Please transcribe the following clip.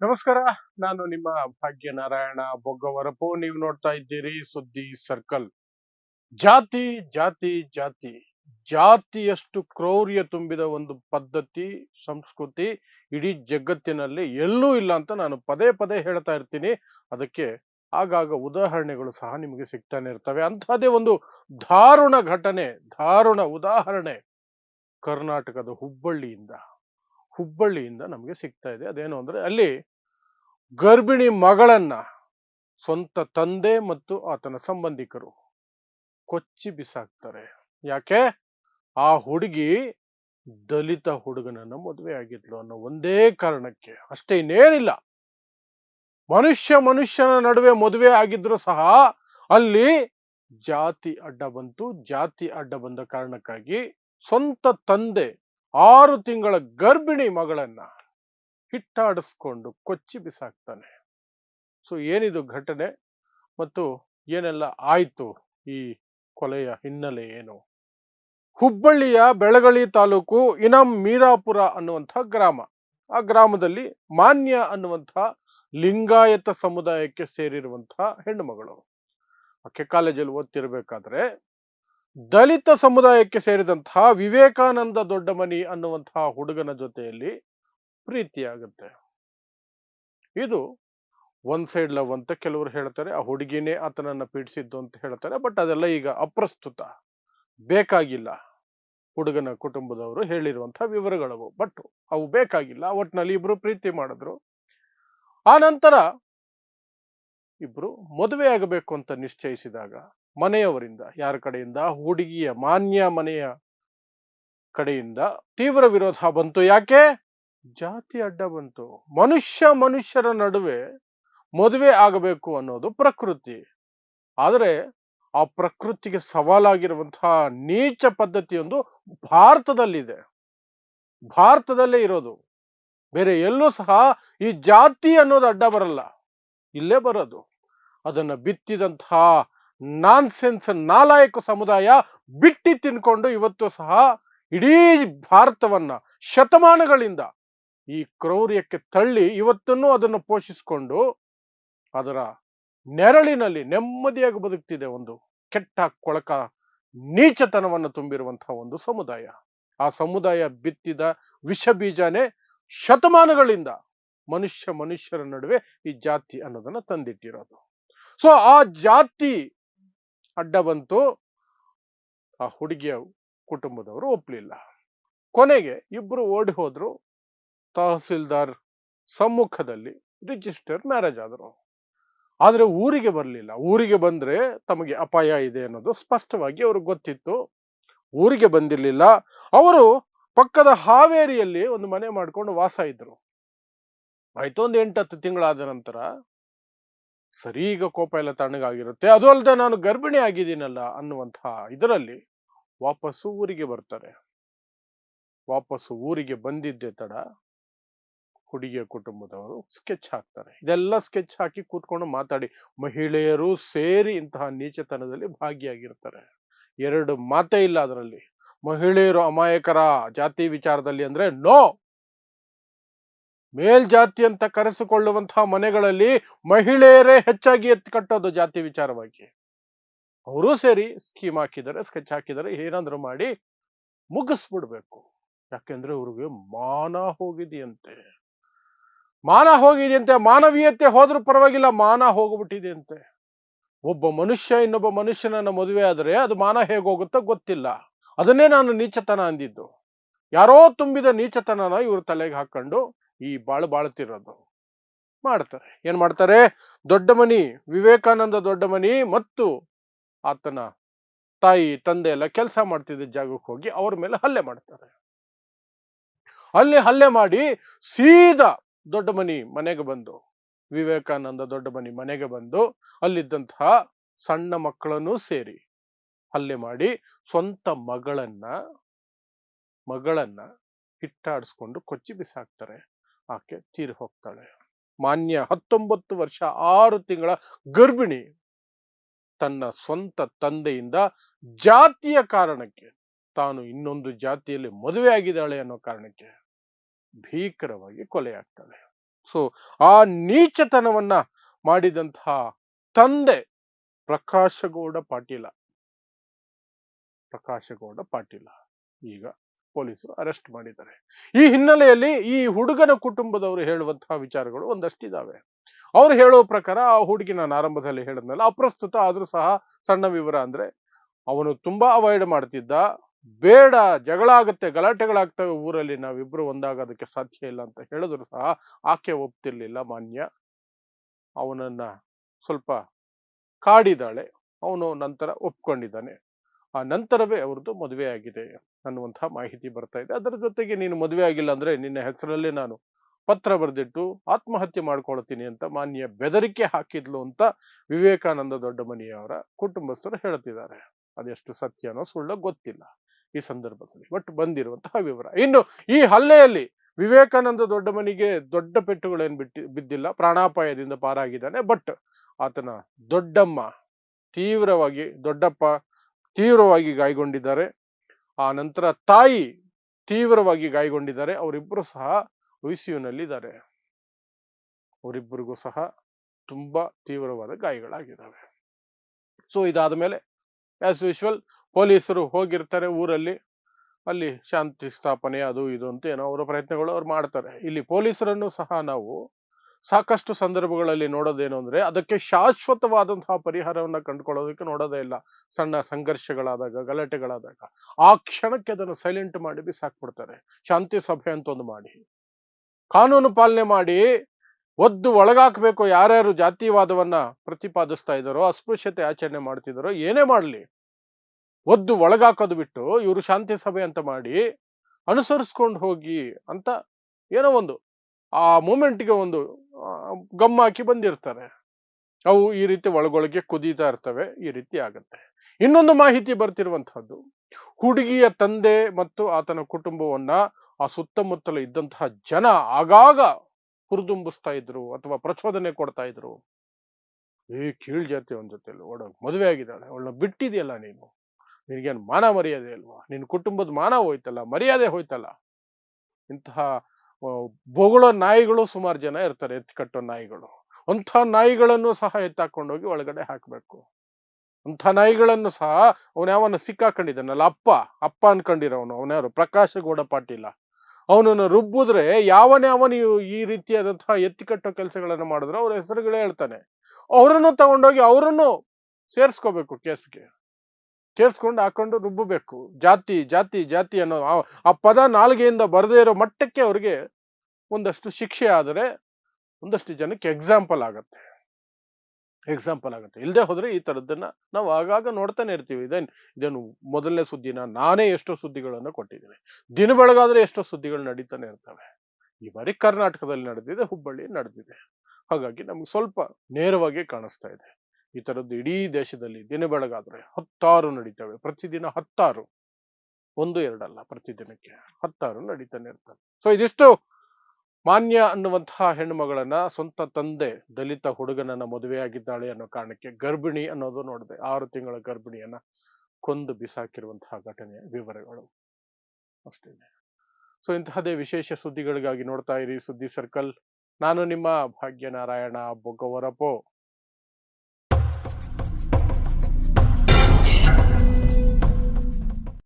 ನಮಸ್ಕಾರ, ನಾನು ನಿಮ್ಮ ಭಾಗ್ಯ ನಾರಾಯಣ ಬೊಗ್ಗವರಪು. ನೀವು ನೋಡ್ತಾ ಇದ್ದೀರಿ ಸುದ್ದಿ ಸರ್ಕಲ್. ಜಾತಿ ಜಾತಿ ಜಾತಿ. ಜಾತಿಯಷ್ಟು ಕ್ರೌರ್ಯ ತುಂಬಿದ ಒಂದು ಪದ್ಧತಿ, ಸಂಸ್ಕೃತಿ ಇಡೀ ಜಗತ್ತಿನಲ್ಲಿ ಎಲ್ಲೂ ಇಲ್ಲ ಅಂತ ನಾನು ಪದೇ ಪದೇ ಹೇಳ್ತಾ ಇರ್ತೀನಿ. ಅದಕ್ಕೆ ಆಗಾಗ ಉದಾಹರಣೆಗಳು ಸಹ ನಿಮಗೆ ಸಿಗ್ತಾನೆ ಇರ್ತವೆ. ಅಂತಹದೇ ಒಂದು ದಾರುಣ ಘಟನೆ ದಾರುಣ ಉದಾಹರಣೆ ಕರ್ನಾಟಕದ ಹುಬ್ಬಳ್ಳಿಯಿಂದ. ಹುಬ್ಬಳ್ಳಿಯಿಂದ ನಮಗೆ ಸಿಗ್ತಾ ಇದೆ. ಅದೇನು ಅಂದ್ರೆ ಅಲ್ಲಿ ಗರ್ಭಿಣಿ ಮಗಳನ್ನ ಸ್ವಂತ ತಂದೆ ಮತ್ತು ಆತನ ಸಂಬಂಧಿಕರು ಕೊಚ್ಚಿ ಬಿಸಾಕ್ತಾರೆ. ಯಾಕೆ? ಆ ಹುಡುಗಿ ದಲಿತ ಹುಡುಗನನ್ನ ಮದುವೆ ಆಗಿದ್ಲು ಅನ್ನೋ ಒಂದೇ ಕಾರಣಕ್ಕೆ. ಅಷ್ಟೇ ಇನ್ನೇನಿಲ್ಲ. ಮನುಷ್ಯ ಮನುಷ್ಯನ ನಡುವೆ ಮದುವೆ ಆಗಿದ್ರು ಸಹ ಅಲ್ಲಿ ಜಾತಿ ಅಡ್ಡ ಬಂತು. ಜಾತಿ ಅಡ್ಡ ಬಂದ ಕಾರಣಕ್ಕಾಗಿ ಸ್ವಂತ ತಂದೆ ಆರು ತಿಂಗಳ ಗರ್ಭಿಣಿ ಮಗಳನ್ನ ಹಿಟ್ಟಾಡಿಸ್ಕೊಂಡು ಕೊಚ್ಚಿ ಬಿಸಾಕ್ತಾನೆ. ಸೊ, ಏನಿದು ಘಟನೆ ಮತ್ತು ಏನೆಲ್ಲ ಆಯ್ತು ಈ ಕೊಲೆಯ ಹಿನ್ನೆಲೆ ಏನು? ಹುಬ್ಬಳ್ಳಿಯ ಬೆಳಗಳಿ ತಾಲೂಕು ಇನಂ ಮೀರಾಪುರ ಅನ್ನುವಂಥ ಗ್ರಾಮ. ಆ ಗ್ರಾಮದಲ್ಲಿ ಮಾನ್ಯ ಅನ್ನುವಂಥ ಲಿಂಗಾಯತ ಸಮುದಾಯಕ್ಕೆ ಸೇರಿರುವಂತಹ ಹೆಣ್ಣುಮಗಳು. ಆಕೆ ಕಾಲೇಜಲ್ಲಿ ಓದ್ತಿರ್ಬೇಕಾದ್ರೆ ದಲಿತ ಸಮುದಾಯಕ್ಕೆ ಸೇರಿದಂತಹ ವಿವೇಕಾನಂದ ದೊಡ್ಡಮನಿ ಅನ್ನುವಂತಹ ಹುಡುಗನ ಜೊತೆಯಲ್ಲಿ ಪ್ರೀತಿಯಾಗುತ್ತೆ. ಇದು ಒನ್ ಸೈಡ್ ಲವ್ ಅಂತ ಕೆಲವರು ಹೇಳ್ತಾರೆ, ಆ ಹುಡುಗಿನೇ ಆತನನ್ನ ಪೀಡಿಸಿದ್ದು ಅಂತ ಹೇಳ್ತಾರೆ ಬಟ್ ಅದೆಲ್ಲ ಈಗ ಅಪ್ರಸ್ತುತ. ಬೇಕಾಗಿಲ್ಲ ಹುಡುಗನ ಕುಟುಂಬದವರು ಹೇಳಿರುವಂತಹ ವಿವರಗಳವು ಬಟ್ ಅವು ಬೇಕಾಗಿಲ್ಲ, ಒಟ್ನಲ್ಲಿ ಇಬ್ರು ಪ್ರೀತಿ ಮಾಡಿದ್ರು. ಆ ನಂತರ ಇಬ್ರು ಮದುವೆ ಆಗಬೇಕು ಅಂತ ನಿಶ್ಚಯಿಸಿದಾಗ ಮನೆಯವರಿಂದ, ಯಾರ ಕಡೆಯಿಂದ? ಹುಡುಗಿಯ ಮಾನ್ಯ ಮನೆಯ ಕಡೆಯಿಂದ ತೀವ್ರ ವಿರೋಧ ಬಂತು ಯಾಕೆ? ಜಾತಿ ಅಡ್ಡ ಬಂತು. ಮನುಷ್ಯ ಮನುಷ್ಯರ ನಡುವೆ ಮದುವೆ ಆಗಬೇಕು ಅನ್ನೋದು ಪ್ರಕೃತಿ. ಆದರೆ ಆ ಪ್ರಕೃತಿಗೆ ಸವಾಲಾಗಿರುವಂತಹ ನೀಚ ಪದ್ಧತಿಯೊಂದು ಭಾರತದಲ್ಲಿದೆ. ಭಾರತದಲ್ಲೇ ಇರೋದು. ಬೇರೆ ಎಲ್ಲೂ ಸಹ ಈ ಜಾತಿ ಅನ್ನೋದು ಅಡ್ಡ ಬರಲ್ಲ. ಇಲ್ಲೇ ಬರೋದು. ಅದನ್ನ ಬಿತ್ತಿದಂತಹ ನಾನ್ಸೆನ್ಸ್ ನಾಲಾಯಕ ಸಮುದಾಯ ಬಿಟ್ಟಿ ತಿನ್ಕೊಂಡು ಇವತ್ತು ಸಹ ಇಡೀ ಭಾರತವನ್ನ ಶತಮಾನಗಳಿಂದ ಈ ಕ್ರೌರ್ಯಕ್ಕೆ ತಳ್ಳಿ ಇವತ್ತನ್ನು ಅದನ್ನು ಪೋಷಿಸಿಕೊಂಡು ಅದರ ನೆರಳಿನಲ್ಲಿ ನೆಮ್ಮದಿಯಾಗಿ ಬದುಕ್ತಿದೆ ಒಂದು ಕೆಟ್ಟ ಕೊಳಕ ನೀಚತನವನ್ನು ತುಂಬಿರುವಂತಹ ಒಂದು ಸಮುದಾಯ. ಆ ಸಮುದಾಯ ಬಿತ್ತಿದ ವಿಷ ಬೀಜನೇ ಶತಮಾನಗಳಿಂದ ಮನುಷ್ಯ ಮನುಷ್ಯರ ನಡುವೆ ಈ ಜಾತಿ ಅನ್ನೋದನ್ನ ತಂದಿಟ್ಟಿರೋದು. ಸೊ, ಆ ಜಾತಿ ಅಡ್ಡ ಬಂತು ಆ ಹುಡುಗಿಯ ಕುಟುಂಬದವರು ಒಪ್ಲಿಲ್ಲ. ಕೊನೆಗೆ ಇಬ್ರು ಓಡಿ ಹೋದ್ರು. ತಹಸೀಲ್ದಾರ್ ಸಮ್ಮುಖದಲ್ಲಿ ರಿಜಿಸ್ಟರ್ ಮ್ಯಾರೇಜ್ ಆದರು. ಆದರೆ ಊರಿಗೆ ಬರಲಿಲ್ಲ. ಊರಿಗೆ ಬಂದರೆ ತಮಗೆ ಅಪಾಯ ಇದೆ ಅನ್ನೋದು ಸ್ಪಷ್ಟವಾಗಿ ಅವ್ರಿಗೆ ಗೊತ್ತಿತ್ತು. ಊರಿಗೆ ಬಂದಿರಲಿಲ್ಲ. ಅವರು ಪಕ್ಕದ ಹಾವೇರಿಯಲ್ಲಿ ಒಂದು ಮನೆ ಮಾಡ್ಕೊಂಡು ವಾಸ ಇದ್ದರು ಆಯ್ತು, ಒಂದು ಎಂಟತ್ತು ತಿಂಗಳಾದ ನಂತರ ಸರಿ ಈಗ ಕೋಪ ಎಲ್ಲ ತಣ್ಣಗಾಗಿರುತ್ತೆ. ಅದು ಅಲ್ಲದೆ ನಾನು ಗರ್ಭಿಣಿ ಆಗಿದ್ದೀನಲ್ಲ ಅನ್ನುವಂತಹ ಇದರಲ್ಲಿ ವಾಪಸ್ಸು ಊರಿಗೆ ಬರ್ತಾರೆ. ವಾಪಸ್ಸು ಊರಿಗೆ ಬಂದಿದ್ದೆ ತಡ. ಹುಡುಗಿಯ ಕುಟುಂಬದವರು ಸ್ಕೆಚ್ ಹಾಕ್ತಾರೆ. ಇದೆಲ್ಲ ಸ್ಕೆಚ್ ಹಾಕಿ ಕೂತ್ಕೊಂಡು ಮಾತಾಡಿ. ಮಹಿಳೆಯರು ಸೇರಿ ಇಂತಹ ನೀಚತನದಲ್ಲಿ ಭಾಗಿಯಾಗಿರ್ತಾರೆ. ಎರಡು ಮಾತೇ ಇಲ್ಲ ಅದರಲ್ಲಿ. ಮಹಿಳೆಯರು ಅಮಾಯಕರ ಜಾತಿ ವಿಚಾರದಲ್ಲಿ ಅಂದ್ರೆ ನೋ ಮೇಲ್ಜಾತಿ ಅಂತ ಕರೆಸಿಕೊಳ್ಳುವಂತಹ ಮನೆಗಳಲ್ಲಿ ಮಹಿಳೆಯರೇ ಹೆಚ್ಚಾಗಿ ಎತ್ತು ಕಟ್ಟೋದು ಜಾತಿ ವಿಚಾರವಾಗಿ. ಅವರು ಸೇರಿ ಸ್ಕೀಮ್ ಹಾಕಿದರೆ ಸ್ಕೆಚ್ ಹಾಕಿದರೆ ಏನಾದರೂ ಮಾಡಿ ಮುಗಿಸ್ಬಿಡ್ಬೇಕು. ಯಾಕೆಂದ್ರೆ ಅವ್ರಿಗೆ ಮಾನ ಹೋಗಿದೆಯಂತೆ. ಮಾನ ಹೋಗಿದೆಯಂತೆ, ಮಾನವೀಯತೆ ಹೋದ್ರೂ ಪರವಾಗಿಲ್ಲ, ಮಾನ ಹೋಗ್ಬಿಟ್ಟಿದೆಯಂತೆ. ಒಬ್ಬ ಮನುಷ್ಯ ಇನ್ನೊಬ್ಬ ಮನುಷ್ಯನನ್ನ ಮದುವೆ ಆದರೆ ಅದು ಮಾನ ಹೇಗೋಗುತ್ತೋ ಗೊತ್ತಿಲ್ಲ. ಅದನ್ನೇ ನಾನು ನೀಚತನ ಅಂದಿದ್ದು. ಯಾರೋ ತುಂಬಿದ ನೀಚತನನ ಇವ್ರ ತಲೆಗೆ ಹಾಕೊಂಡು ಈ ಬಾಳು ಬಾಳ್ತಿರೋದು. ಮಾಡ್ತಾರೆ. ಏನ್ ಮಾಡ್ತಾರೆ? ದೊಡ್ಡ ಮನಿ, ವಿವೇಕಾನಂದ ದೊಡ್ಡ ಮನಿ ಮತ್ತು ಆತನ ತಾಯಿ, ತಂದೆ ಎಲ್ಲ ಕೆಲಸ ಮಾಡ್ತಿದ್ದ ಜಾಗಕ್ಕೆ ಹೋಗಿ ಅವ್ರ ಮೇಲೆ ಹಲ್ಲೆ ಮಾಡ್ತಾರೆ. ಅಲ್ಲಿ ಹಲ್ಲೆ ಮಾಡಿ ಸೀದಾ ದೊಡ್ಡ ಮನಿ ಮನೆಗೆ ಬಂದು, ವಿವೇಕಾನಂದ ದೊಡ್ಡ ಮನಿ ಮನೆಗೆ ಬಂದು, ಅಲ್ಲಿದ್ದಂತಹ ಸಣ್ಣ ಮಕ್ಕಳನ್ನು ಸೇರಿ, ಹಲ್ಲೆ ಮಾಡಿ ಸ್ವಂತ ಮಗಳನ್ನ ಮಗಳನ್ನ ಹಿಟ್ಟಾಡಿಸ್ಕೊಂಡು ಕೊಚ್ಚಿ ಬಿಸಾಕ್ತಾರೆ. ಆಕೆ ತೀರಿ ಹೋಗ್ತಾಳೆ. ಮಾನ್ಯ ಹತ್ತೊಂಬತ್ತು ವರ್ಷ ಆರು ತಿಂಗಳ ಗರ್ಭಿಣಿ. ತನ್ನ ಸ್ವಂತ ತಂದೆಯಿಂದ ಜಾತಿಯ ಕಾರಣಕ್ಕೆ ತಾನು ಇನ್ನೊಂದು ಜಾತಿಯಲ್ಲಿ ಮದುವೆ ಆಗಿದ್ದಾಳೆ ಅನ್ನೋ ಕಾರಣಕ್ಕೆ. ಭೀಕರವಾಗಿ ಕೊಲೆಯಾಗ್ತಾಳೆ ಸೊ ಆ ನೀಚತನವನ್ನ ಮಾಡಿದಂತಹ ತಂದೆ ಪ್ರಕಾಶಗೌಡ ಪಾಟೀಲ. ಪ್ರಕಾಶಗೌಡ ಪಾಟೀಲ. ಈಗ ಪೊಲೀಸರು ಅರೆಸ್ಟ್ ಮಾಡಿದ್ದಾರೆ. ಈ ಹಿನ್ನೆಲೆಯಲ್ಲಿ ಈ ಹುಡುಗನ ಕುಟುಂಬದವರು ಹೇಳುವಂತಹ ವಿಚಾರಗಳು ಒಂದಷ್ಟಿದಾವೆ. ಅವ್ರು ಹೇಳೋ ಪ್ರಕಾರ ಆ ಹುಡುಗಿ ಆರಂಭದಲ್ಲಿ ಹೇಳಿದ್ನಲ್ಲ, ಅಪ್ರಸ್ತುತ ಆದರೂ ಸಹ ಸಣ್ಣ ವಿವರ ಅಂದ್ರೆ ಅವನು ತುಂಬಾ ಅವಾಯ್ಡ್ ಮಾಡ್ತಿದ್ದ ಬೇಡ, ಜಗಳ ಆಗುತ್ತೆ ಗಲಾಟೆಗಳಾಗ್ತವೆ ಊರಲ್ಲಿ, ನಾವಿಬ್ರು ಒಂದಾಗೋದಕ್ಕೆ ಸಾಧ್ಯ ಇಲ್ಲ ಅಂತ ಹೇಳಿದ್ರು ಸಹ ಆಕೆ ಒಪ್ತಿರ್ಲಿಲ್ಲ ಮಾನ್ಯ. ಅವನನ್ನ ಸ್ವಲ್ಪ ಕಾಡಿದಾಳೆ, ಅವನು ನಂತರ ಒಪ್ಕೊಂಡಿದ್ದಾನೆ. ಆ ನಂತರವೇ ಅವ್ರದ್ದು ಮದುವೆ ಆಗಿದೆ ಅನ್ನುವಂತಹ ಮಾಹಿತಿ ಬರ್ತಾ ಇದೆ. ಅದರ ಜೊತೆಗೆ ನೀನು ಮದುವೆ ಆಗಿಲ್ಲ ಅಂದ್ರೆ ನಿನ್ನ ಹೆಸರಲ್ಲೇ ನಾನು ಪತ್ರ ಬರೆದಿಟ್ಟು ಆತ್ಮಹತ್ಯೆ ಮಾಡ್ಕೊಳ್ತೀನಿ ಅಂತ ಮಾನ್ಯ ಬೆದರಿಕೆ ಹಾಕಿದ್ಲು ಅಂತ ವಿವೇಕಾನಂದ ದೊಡ್ಡಮನಿಯವರ ಕುಟುಂಬಸ್ಥರು ಹೇಳ್ತಿದ್ದಾರೆ. ಅದೆಷ್ಟು ಸತ್ಯನೋ ಸುಳ್ಳೋ ಗೊತ್ತಿಲ್ಲ. ಈ ಸಂದರ್ಭದಲ್ಲಿ. ಬಟ್ ಬಂದಿರುವಂತಹ ವಿವರ. ಇನ್ನು ಈ ಹಲ್ಲೆಯಲ್ಲಿ ವಿವೇಕಾನಂದ ದೊಡ್ಡಮನಿಗೆ ದೊಡ್ಡ ಪೆಟ್ಟುಗಳೇನು ಬಿಟ್ಟಿ, ಬಿದ್ದಿಲ್ಲ. ಪ್ರಾಣಾಪಾಯದಿಂದ ಪಾರಾಗಿದ್ದಾನೆ. ಬಟ್ ಆತನ ದೊಡ್ಡಮ್ಮ ತೀವ್ರವಾಗಿ, ದೊಡ್ಡಪ್ಪ ತೀವ್ರವಾಗಿ ಗಾಯಗೊಂಡಿದ್ದಾರೆ. ಆ ನಂತರ ತಾಯಿ ತೀವ್ರವಾಗಿ ಗಾಯಗೊಂಡಿದ್ದಾರೆ. ಅವರಿಬ್ಬರು ಸಹ ವಿಸಿಯುನಲ್ಲಿದ್ದಾರೆ ಅವರಿಬ್ಬರಿಗೂ ಸಹ ತುಂಬಾ ತೀವ್ರವಾದ ಗಾಯಗಳಾಗಿದ್ದಾವೆ. ಸೊ ಇದಾದ ಮೇಲೆ ಆಸ್ ಯೂಶುವಲ್ ಪೊಲೀಸರು ಹೋಗಿರ್ತಾರೆ ಊರಲ್ಲಿ. ಅಲ್ಲಿ ಶಾಂತಿ ಸ್ಥಾಪನೆ ಅದು ಇದು ಅಂತ ಏನೋ ಅವರ ಪ್ರಯತ್ನಗಳು ಅವ್ರು ಮಾಡ್ತಾರೆ. ಇಲ್ಲಿ ಪೊಲೀಸರನ್ನು ಸಹ ನಾವು ಸಾಕಷ್ಟು ಸಂದರ್ಭಗಳಲ್ಲಿ ನೋಡೋದೇನು ಅಂದ್ರೆ ಅದಕ್ಕೆ ಶಾಶ್ವತವಾದಂತಹ ಪರಿಹಾರವನ್ನ ಕಂಡುಕೊಳ್ಳೋದಕ್ಕೆ ನೋಡೋದೇ ಇಲ್ಲ. ಸಣ್ಣ ಸಂಘರ್ಷಗಳಾದಾಗ, ಗಲಾಟೆಗಳಾದಾಗ. ಆ ಕ್ಷಣಕ್ಕೆ ಅದನ್ನು ಸೈಲೆಂಟ್ ಮಾಡಿ ಬಿಸಾಕ್ಬಿಡ್ತಾರೆ. ಶಾಂತಿ ಸಭೆ ಅಂತ ಒಂದು ಮಾಡಿ. ಕಾನೂನು ಪಾಲನೆ ಮಾಡಿ ಒದ್ದು ಒಳಗಾಕ್ಬೇಕು ಯಾರ್ಯಾರು ಜಾತಿವಾದವನ್ನ ಪ್ರತಿಪಾದಿಸ್ತಾ ಇದ್ದಾರೋ, ಅಸ್ಪೃಶ್ಯತೆ ಆಚರಣೆ ಮಾಡ್ತಿದ್ದಾರೋ, ಏನೇ ಮಾಡಲಿ. ಒದ್ದು ಒಳಗಾಕೋದು ಬಿಟ್ಟು ಇವರು ಶಾಂತಿ ಸಭೆ ಅಂತ ಮಾಡಿ ಅನುಸರಿಸ್ಕೊಂಡು ಹೋಗಿ ಅಂತ ಏನೋ ಒಂದು ಆ ಮೂಮೆಂಟ್ಗೆ ಒಂದು ಗಮ್ಮಾಕಿ ಬಂದಿರ್ತಾರೆ. ಅವು ಈ ರೀತಿ ಒಳಗೊಳಗೆ ಕುದೀತಾ ಇರ್ತವೆ, ಈ ರೀತಿ ಆಗತ್ತೆ. ಇನ್ನೊಂದು ಮಾಹಿತಿ ಬರ್ತಿರುವಂತಹದ್ದು ಹುಡುಗಿಯ ತಂದೆ ಮತ್ತು ಆತನ ಕುಟುಂಬವನ್ನ ಆ ಸುತ್ತಮುತ್ತಲು ಇದ್ದಂತಹ ಜನ ಆಗಾಗ ಹುರಿದುಂಬಿಸ್ತಾ ಇದ್ರು ಅಥವಾ ಪ್ರಚೋದನೆ ಕೊಡ್ತಾ ಇದ್ರು. ಏ, ಕೀಳ್ ಜಾತಿ ಅವನ ಜೊತೆಲಿ ಒಡ ಮದುವೆ ಆಗಿದ್ದಾಳೆ, ಅವಳನ್ನ ಬಿಟ್ಟಿದೆಯಲ್ಲ ನೀನು. ನಿನಗೇನು ಮಾನ ಮರ್ಯಾದೆ ಅಲ್ವಾ ನಿನ್ನ ಕುಟುಂಬದ ಮಾನ ಹೋಯ್ತಲ್ಲ, ಮರ್ಯಾದೆ ಹೋಯ್ತಲ್ಲ. ಇಂತಹ ಬೊಗಳೋ ನಾಯಿಗಳು ಸುಮಾರು ಜನ ಇರ್ತಾರೆ ಎತ್ಕಟ್ಟೋ ನಾಯಿಗಳು. ಅಂಥ ನಾಯಿಗಳನ್ನು ಸಹ ಎತ್ತಾಕೊಂಡೋಗಿ ಒಳಗಡೆ ಹಾಕಬೇಕು. ಅಂಥ ನಾಯಿಗಳನ್ನು ಸಹ ಅವನ ಯಾವನ್ನ ಸಿಕ್ಕಾಕೊಂಡಿದ್ದಾನಲ್ಲ ಅಪ್ಪ ಅಪ್ಪ ಅನ್ಕೊಂಡಿರೋನು ಅವನ್ಯಾರು ಪ್ರಕಾಶಗೌಡ ಪಾಟೀಲ. ಅವನನ್ನು ರುಬ್ಬಿದ್ರೆ ಯಾವನೇ ಅವನು ಈ ರೀತಿಯಾದಂತಹ ಎತ್ತಿಕಟ್ಟೋ ಕೆಲಸಗಳನ್ನು ಮಾಡಿದ್ರೆ, ಅವ್ರ ಹೆಸರುಗಳೇ ಹೇಳ್ತಾನೆ. ಅವರನ್ನು ತಗೊಂಡೋಗಿ ಅವರನ್ನು ಸೇರಿಸ್ಕೋಬೇಕು ಕೇಸ್ಗೆ. ಕೇಳಿಸ್ಕೊಂಡು ಹಾಕೊಂಡು ರುಬ್ಬಬೇಕು. ಜಾತಿ ಜಾತಿ ಜಾತಿ ಅನ್ನೋ ಆ ಪದ ನಾಲ್ಗೆಯಿಂದ ಬರದೇ ಇರೋ ಮಟ್ಟಕ್ಕೆ ಅವ್ರಿಗೆ ಒಂದಷ್ಟು ಶಿಕ್ಷೆ ಆದರೆ ಒಂದಷ್ಟು ಜನಕ್ಕೆ ಎಕ್ಸಾಂಪಲ್ ಆಗತ್ತೆ. ಎಕ್ಸಾಂಪಲ್ ಆಗುತ್ತೆ. ಇಲ್ಲದೆ ಹೋದ್ರೆ ಈ ತರದ್ದನ್ನ ನಾವು ಆಗಾಗ ನೋಡ್ತಾನೆ ಇರ್ತೀವಿ. ಇದೇನು ಇದೇನು ಮೊದಲನೇ ಸುದ್ದಿನ ನಾನೇ ಎಷ್ಟೋ ಸುದ್ದಿಗಳನ್ನು ಕೊಟ್ಟಿದ್ದೀನಿ. ದಿನ ಬೆಳಗಾದ್ರೆ ಎಷ್ಟೋ ಸುದ್ದಿಗಳು ನಡೀತಾನೆ ಇರ್ತವೆ. ಈ ಬಾರಿ ಕರ್ನಾಟಕದಲ್ಲಿ ನಡೆದಿದೆ, ಹುಬ್ಬಳ್ಳಿ ನಡೆದಿದೆ. ಹಾಗಾಗಿ ನಮ್ಗೆ ಸ್ವಲ್ಪ ನೇರವಾಗಿ ಕಾಣಿಸ್ತಾ ಇದೆ. ಈ ಥರದ್ದು ಇಡೀ ದೇಶದಲ್ಲಿ ದಿನ ಬೆಳಗಾದರೆ ಹತ್ತಾರು ನಡೀತವೆ. ಪ್ರತಿದಿನ ಹತ್ತಾರು. ಒಂದು, ಎರಡಲ್ಲ ಪ್ರತಿದಿನಕ್ಕೆ ಹತ್ತಾರು ನಡೀತಾನೆ ಇರ್ತಾರೆ ಸೊ ಇದಿಷ್ಟು ಮಾನ್ಯ ಅನ್ನುವಂತಹ ಹೆಣ್ಣುಮಗಳನ್ನ ಸ್ವಂತ ತಂದೆ, ದಲಿತ ಹುಡುಗನನ್ನ ಮದುವೆಯಾಗಿದ್ದಾಳೆ ಅನ್ನೋ ಕಾರಣಕ್ಕೆ ಗರ್ಭಿಣಿ ಅನ್ನೋದು ನೋಡಿದೆ. ಆರು ತಿಂಗಳ ಗರ್ಭಿಣಿಯನ್ನ ಕೊಂದು ಬಿಸಾಕಿರುವಂತಹ ಘಟನೆಯ ವಿವರಗಳು. ಅಷ್ಟೇ. ಸೊ ಇಂತಹದೇ ವಿಶೇಷ ಸುದ್ದಿಗಳಿಗಾಗಿ ನೋಡ್ತಾ ಇರಿ. ಸುದ್ದಿ ಸರ್ಕಲ್. ನಾನು ನಿಮ್ಮ ಭಾಗ್ಯನಾರಾಯಣ ಬೊಗ್ಗವರಪೋ.